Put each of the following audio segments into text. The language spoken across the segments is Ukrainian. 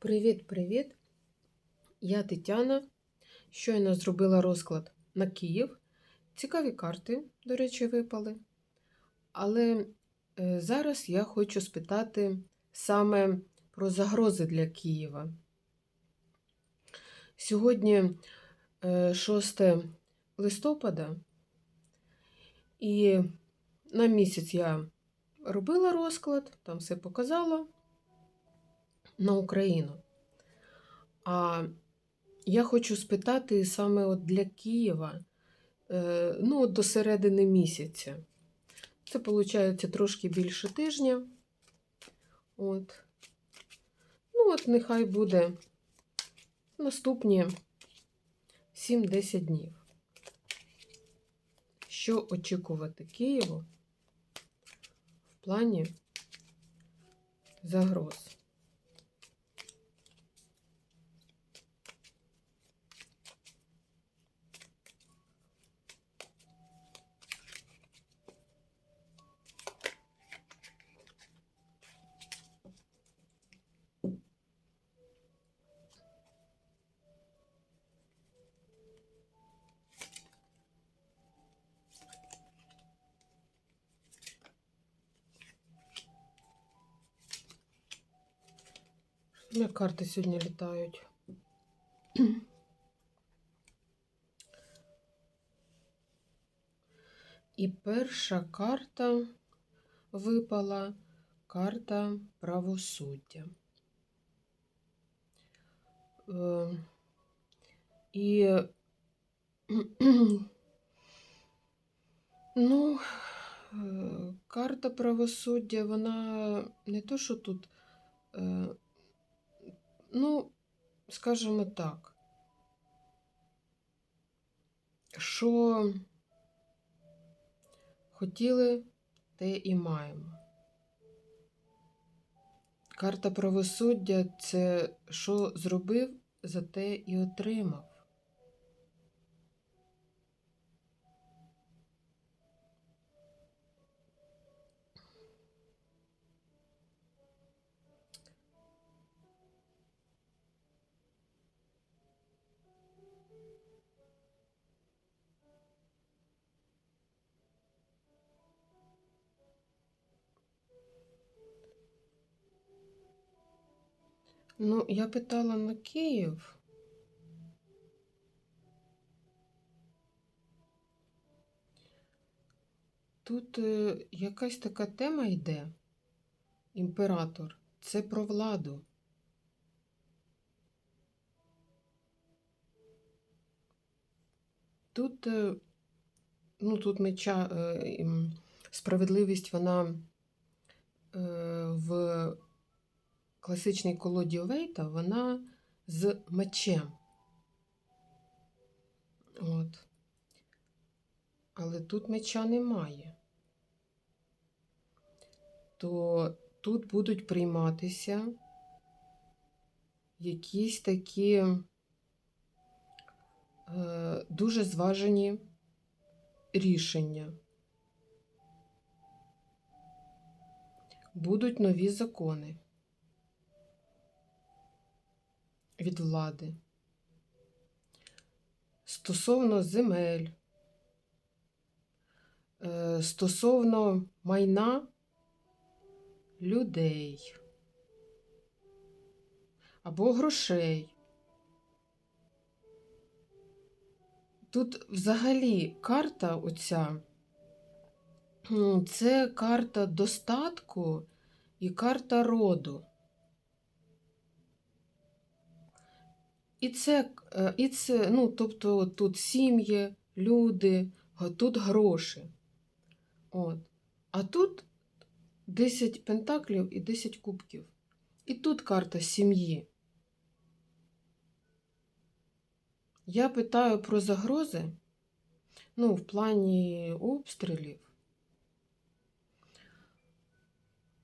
Привіт-привіт! Я Тетяна. Щойно зробила розклад на Київ. Цікаві карти, до речі, випали. Але е, зараз я хочу спитати саме про загрози для Києва. Сьогодні е, 6 листопада, і на місяць я робила розклад, там все показала на Україну. А я хочу спитати саме от для Києва, е, ну, от до середини місяця. Це, виходить, трошки більше тижня. От. Ну, от нехай буде наступні 7-10 днів. Що очікувати Києву в плані загроз? У карти сьогодні літають. І перша карта випала карта правосуддя. Е, І ну, е, карта правосуддя, вона не то, що тут. Ну, скажімо так, що хотіли, те і маємо. Карта правосуддя це що зробив, за те і отримав. Ну, я питала на Київ. Тут е, якась така тема йде. Імператор. Це про владу. Тут, е, ну, тут меча, е, справедливість, вона в класичній колоді Вейта, вона з мечем. От. Але тут меча немає. То тут будуть прийматися якісь такі е, дуже зважені рішення. Будуть нові закони від влади. Стосовно земель, е, стосовно майна людей або грошей. Тут взагалі карта оця, це карта достатку і карта роду. І це, е, і це, ну, тобто тут сім'ї, люди, тут гроші. От. А тут 10 пентаклів і 10 кубків. І тут карта сім'ї. Я питаю про загрози, ну, в плані обстрілів.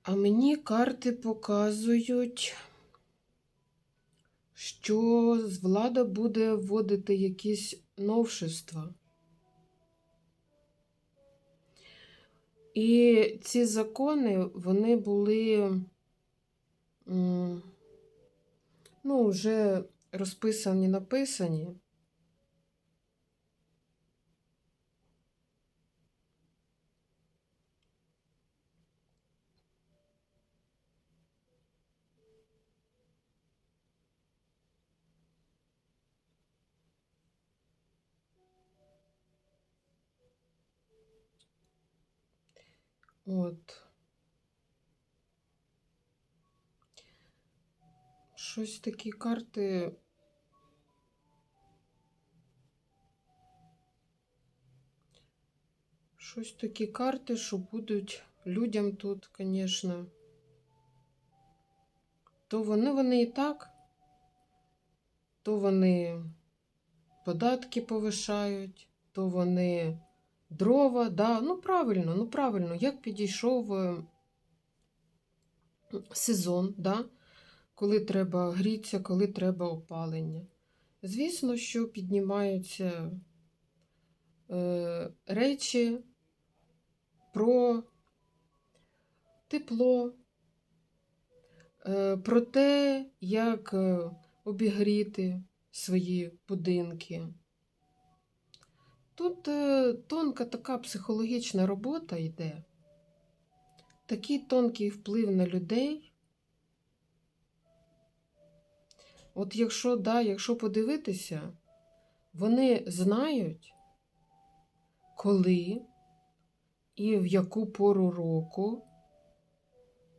А мені карти показують, що влада буде вводити якісь новшества. І ці закони, вони були ну, вже розписані, написані. От. Щось такі карти. Щось такі карти, що будуть людям тут, звісно. То вони вони і так, то вони податки повишають, то вони дрова, да, ну правильно, ну правильно, як підійшов е, сезон, да, коли треба грітися, коли треба опалення. Звісно, що піднімаються е, речі про тепло, е, про те, як е, обігріти свої будинки. Тут е, тонка така психологічна робота йде, такий тонкий вплив на людей. От якщо, да, якщо подивитися, вони знають, коли і в яку пору року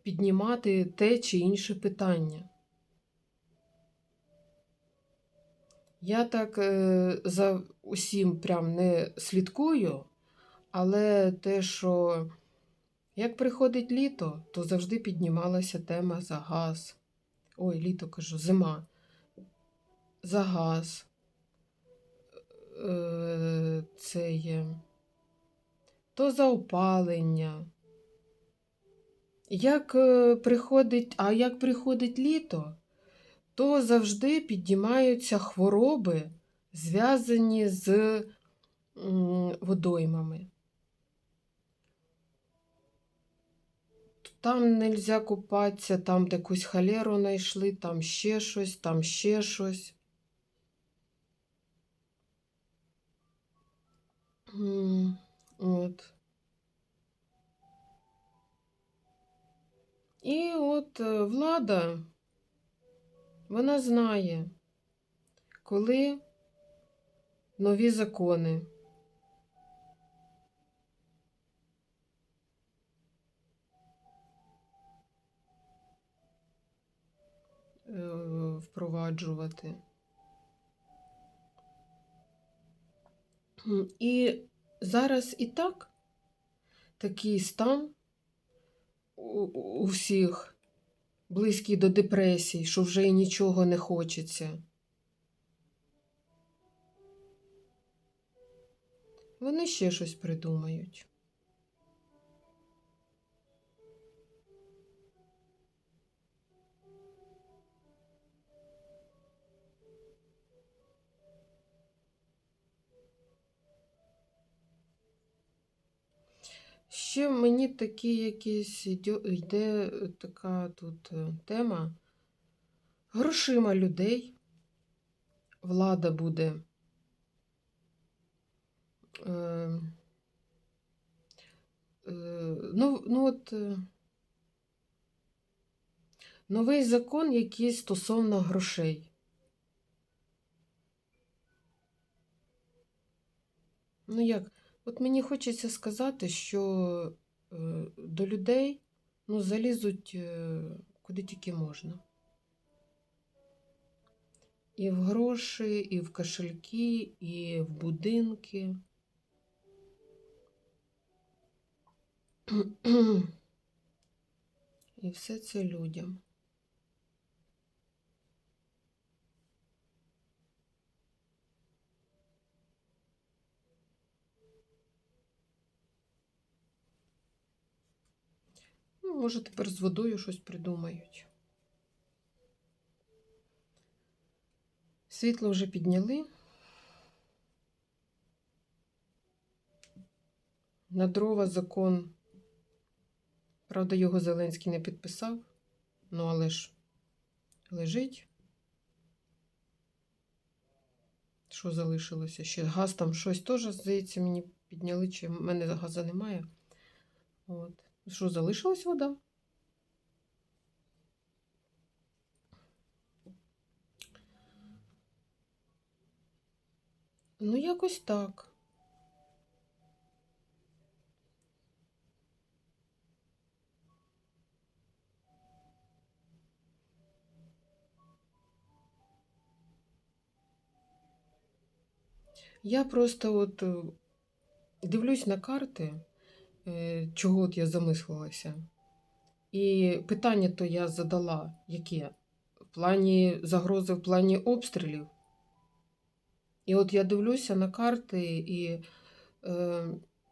піднімати те чи інше питання. Я так е, за усім прям не слідкую, але те, що як приходить літо, то завжди піднімалася тема за газ. Ой, літо кажу, зима. За газ. Е, це є. То за опалення. Як е, приходить, а як приходить літо, то завжди піднімаються хвороби, зв'язані з водоймами. Там не можна купатися, там якусь халеру знайшли, там ще щось, там ще щось. От. І от е, влада, вона знає, коли нові закони. е, Впроваджувати. І зараз і так такий стан у, всіх близький до депресії, що вже і нічого не хочеться. Вони ще щось придумають. Ще мені такі якісь йде така тут е, тема. Грошима людей. Влада буде. Е, е, ну, ну от, е, новий закон якийсь стосовно грошей. Ну як? От мені хочеться сказати, що е, до людей ну, залізуть е, куди тільки можна. І в гроші, і в кошельки, і в будинки. І все це людям. Ну, може, тепер з водою щось придумають. Світло вже підняли. На дрова закон. Правда, його Зеленський не підписав, ну але ж лежить. Що залишилося? Ще газ там щось теж, здається, мені підняли, чи в мене газу немає. От. Що залишилась вода? Ну, якось так. Я просто от е, дивлюсь на карти, е, чого от я замислилася. І питання то я задала, яке? В плані загрози, в плані обстрілів. І от я дивлюся на карти, і е,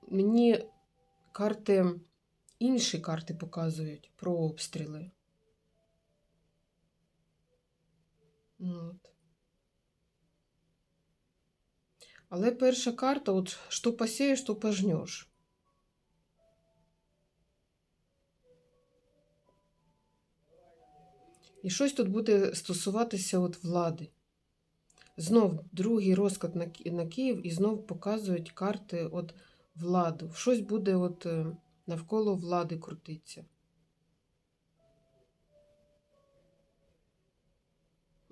мені карти, інші карти показують про обстріли. От. Але перша карта, от що посієш, то пожнеш. І щось тут буде стосуватися от влади. Знов другий розклад на, на Київ і знов показують карти от владу. Щось буде от е, навколо влади крутиться.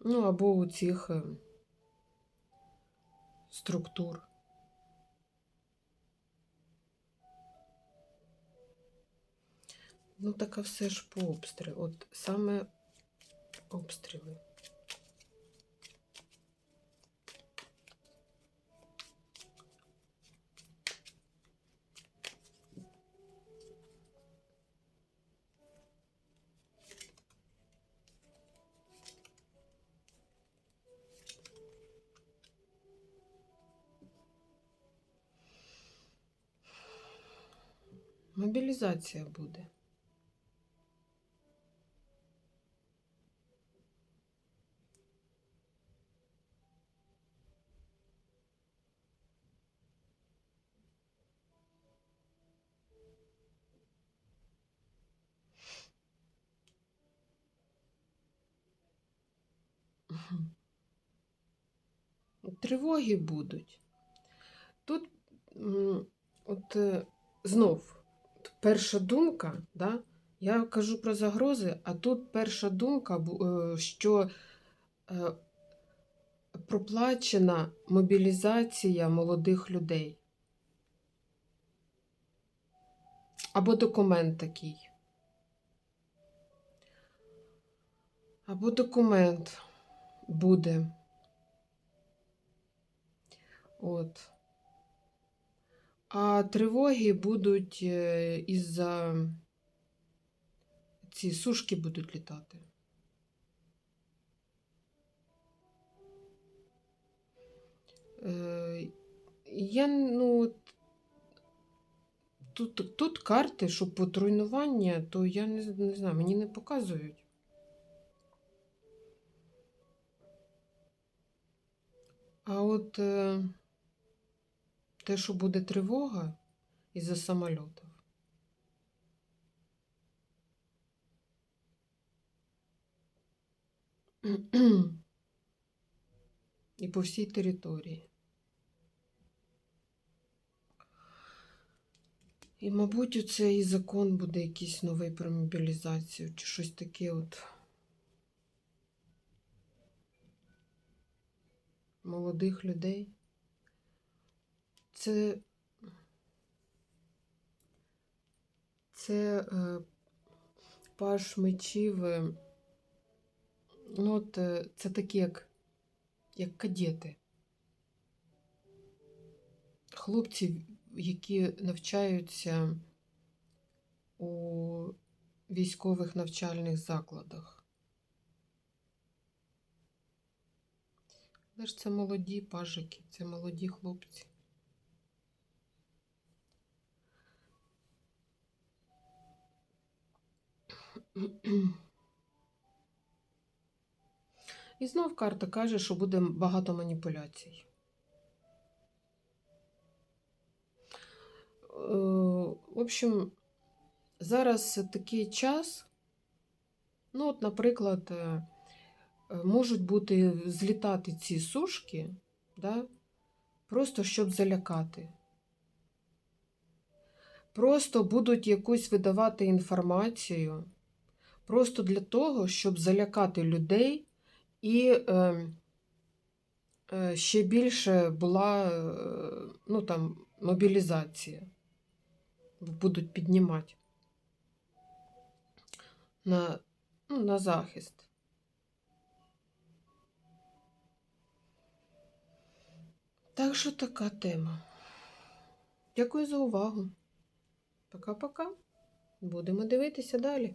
Ну, або у цих е, структур. Ну, так а все ж по обстрілу. От саме обстріли. Мобілізація буде. Тривоги будуть. Тут от е, знов перша думка, да? я кажу про загрози, а тут перша думка, е, що е, проплачена мобілізація молодих людей. Або документ такий. Або документ буде. От. А тривоги будуть е, із-за ці сушки будуть літати. Е, Я, ну, тут, тут карти, що потруйнування, то я не, не знаю, мені не показують. А от е, те, що буде тривога із-за самольотів. І по всій території. І, мабуть, оце і закон буде якийсь новий про мобілізацію, чи щось таке от. Молодих людей. Це. Це е, паш мечів. е, Ну, от е, це такі, як, як кадети. Хлопці, які навчаються у військових навчальних закладах. Але ж це молоді пажики, це молоді хлопці. І знов карта каже, що буде багато маніпуляцій. Е, В общем, зараз такий час, ну, от, наприклад, е, е, можуть бути злітати ці сушки, да? просто щоб залякати. Просто будуть якусь видавати інформацію, просто для того, щоб залякати людей і е, е, ще більше була е, ну, там, мобілізація. Будуть піднімати на, ну, на захист. Так що така тема. Дякую за увагу. Пока-пока. Будемо дивитися далі.